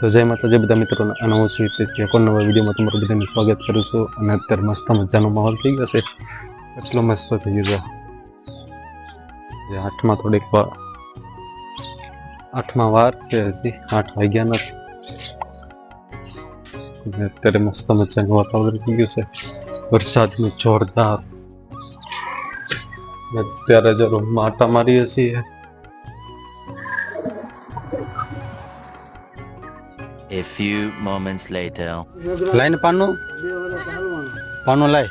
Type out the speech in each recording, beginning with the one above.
તો જય માતાજી બધા મિત્રોને અને હું છું એક નવા વિડીયોમાં તમારું બધાનું સ્વાગત કરું છું અને અત્યારે મસ્ત મજાનો માહોલ થઈ ગયો છે. એટલો મસ્ત થઈ ગયો જે આઠમાં થોડીક વાર, આઠમાં વાર છે હજી, આઠ વાગ્યા નથી. અત્યારે મસ્ત મજાનું વાતાવરણ થઈ ગયું છે. વરસાદનું જોરદાર. અત્યારે જો રૂમમાં આટા મારીએ છીએ. A few moments later. લાઈને પાનું પાનું લાય.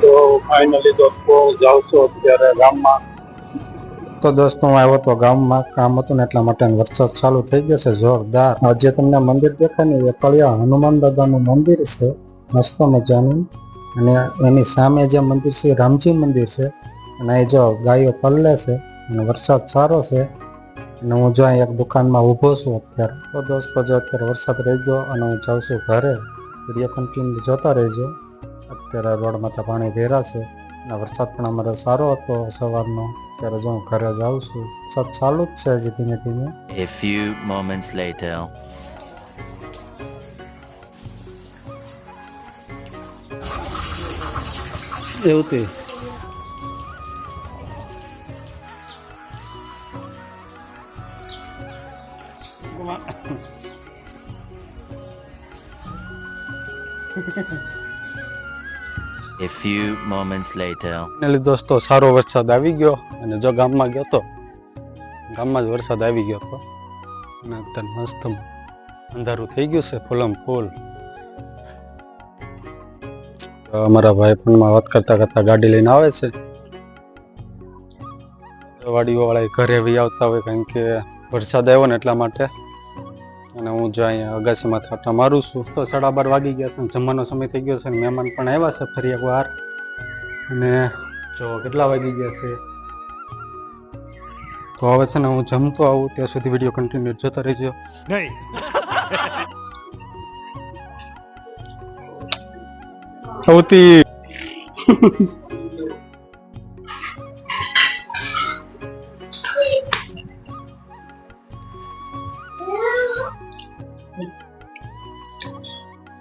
તો ફાઇનલી દોસ્તો જાઉં છું અત્યારે ગામમાં. તો દોસ્તો હું આવ્યો તો ગામમાં. કામ હતું ને એટલા માટે વરસાદ ચાલુ થઈ ગયો છે જોરદાર. આજે તમને મંદિર દેખાય ને એ કળિયા હનુમાન દાદાનું મંદિર છે મસ્ત મજાનું. અને એની સામે જે મંદિર છે રામજી મંદિર છે. અને એ જો ગાયો પલ્લે છે અને વરસાદ સારો છે અને હું જો અહીં એક દુકાનમાં ઊભો છું અત્યારે. તો દોસ્તો જો અત્યારે વરસાદ રહી ગયો અને હું જાઉં છું ઘરે વીડિયો કન્ટિન્યુ જોતા રહેજો. અત્યારે રોડમાંથી પાણી ભેરા છે અને વરસાદ પણ અમારે સારો હતો સવારનો. ત્યારે જો હું ઘરે જાઉં છું. વરસાદ ચાલુ જ છે હજી ધીમે ધીમે. A few moments later. એવું A few moments later. Finally દોસ્તો, સારો વરસાદ આવી ગયો અને જો ગામમાં ગયો તો, ગામમાં જ વરસાદ આવી ગયો હતો. અને અત્યારે મસ્ત અંધારું થઈ ગયું છે, ફૂલમ ફૂલ. તો અમારા ભાઈ પણ માં વાત કરતા કરતા ગાડી લઈને આવે છે. વાડીઓ વાળા ઘરે આવી આવતા હોય કારણ કે વરસાદ આવ્યો ને એટલા માટે અને હું જો અહીંયા અગાસીમાં થાટા મારું છું તો સાડા બાર વાગી ગયા છે જમવાનો સમય થઈ ગયો છે અને મહેમાન પણ આવ્યા છે ફરી એક વાર અને જો કેટલા વાગી ગયા છે? તો હવે છે ને હું જમતો આવું ત્યાં સુધી વીડિયો કન્ટિન્યુ જોતા રહેજો. સૌથી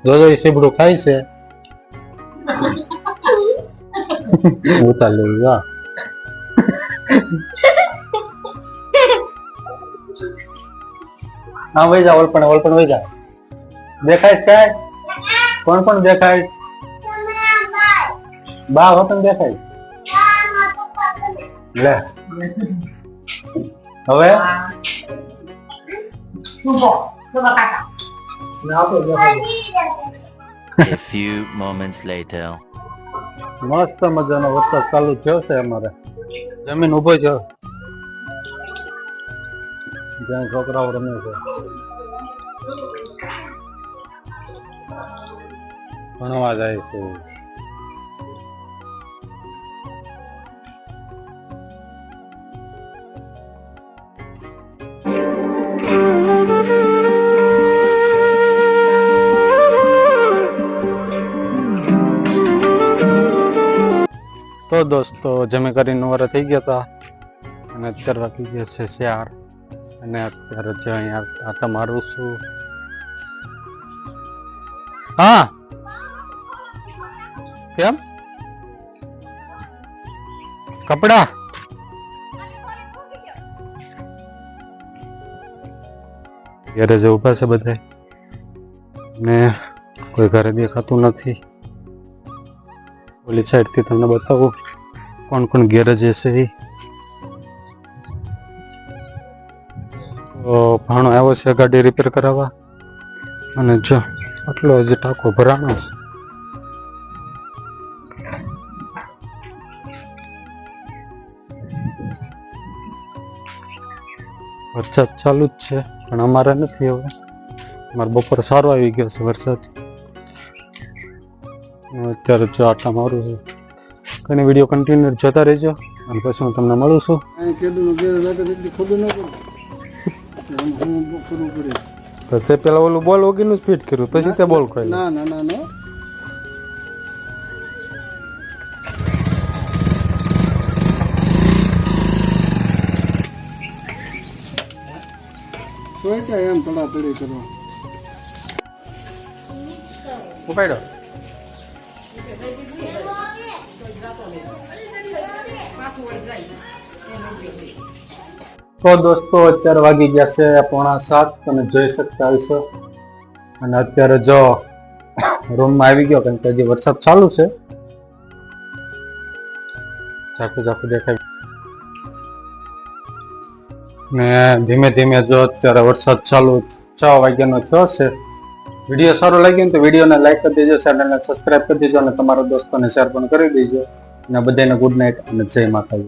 જોજો એ સીબડું ખાય છે. ઉતાર લેવું જા હા વહી જા ઓલપણ ઓલપણ વહી જા. દેખાય છે કોણ કોણ દેખાય? બા વતન દેખાય. લે. હવે? A few moments later. મસ્ત મજાનો વરસાદ ચાલુ થયો છે અમારે. જમીન ઊભો છે જ્યાં છોકરાઓ રમે છે. ભણવા જાય છે. તો દોસ્તો જમે કરીને વારે થઈ ગયા હતા અને અત્યારે વાગી ગયા છે શિયાર અને અત્યારે જ અહીંયા આટા મારું છું. હા. કેમ? કપડા? ઘરે જે ઊભા છે બધા ને કોઈ ઘરે દેખાતું નથી. ઓલી સાઈડથી તમને બતાવું. કોણ કોણ ગેરેજ હશે એ? ભાણો આવ્યો છે ગાડી રિપેર કરાવવા? અને જો, આટલો હજી ટાંકો ભરાણો છે. વરસાદ ચાલુ જ છે, પણ અમારે નથી હવે. અમારે બપોર સારો આવી ગયો છે વરસાદ. અત્યારે જો આટલા મારું છું. કરીને વીડિયો કન્ટિન્યુ જોતા રહેજો. અને પછી હું તમને મળું છું. તો તે પેલા ઓલું બોલ ઓગીનું જ ફિટ કર્યું પછી તે બોલ કર્યું. એમ તડા ઉપાડો. તો દોસ્તો, અત્યારે વાગી ગયા છે પોણા સાત. તમે જોઈ શકતા હશો. અને અત્યારે જો રૂમમાં આવી ગયો, કારણ કે હજી વરસાદ ચાલુ છે. ઝાકું ઝાકું દેખાય. ને ધીમે ધીમે જો અત્યારે વરસાદ ચાલુ છ વાગ્યાનો થયો છે. વીડિયો સારો લાગ્યો ને તો વિડીયોને લાઈક કરી દેજો ચેનલને સબસ્ક્રાઇબ કરી દેજો અને તમારા દોસ્તોને શેર પણ કરી દેજો. અને બધાને ગુડ નાઇટ અને જય માતાજી.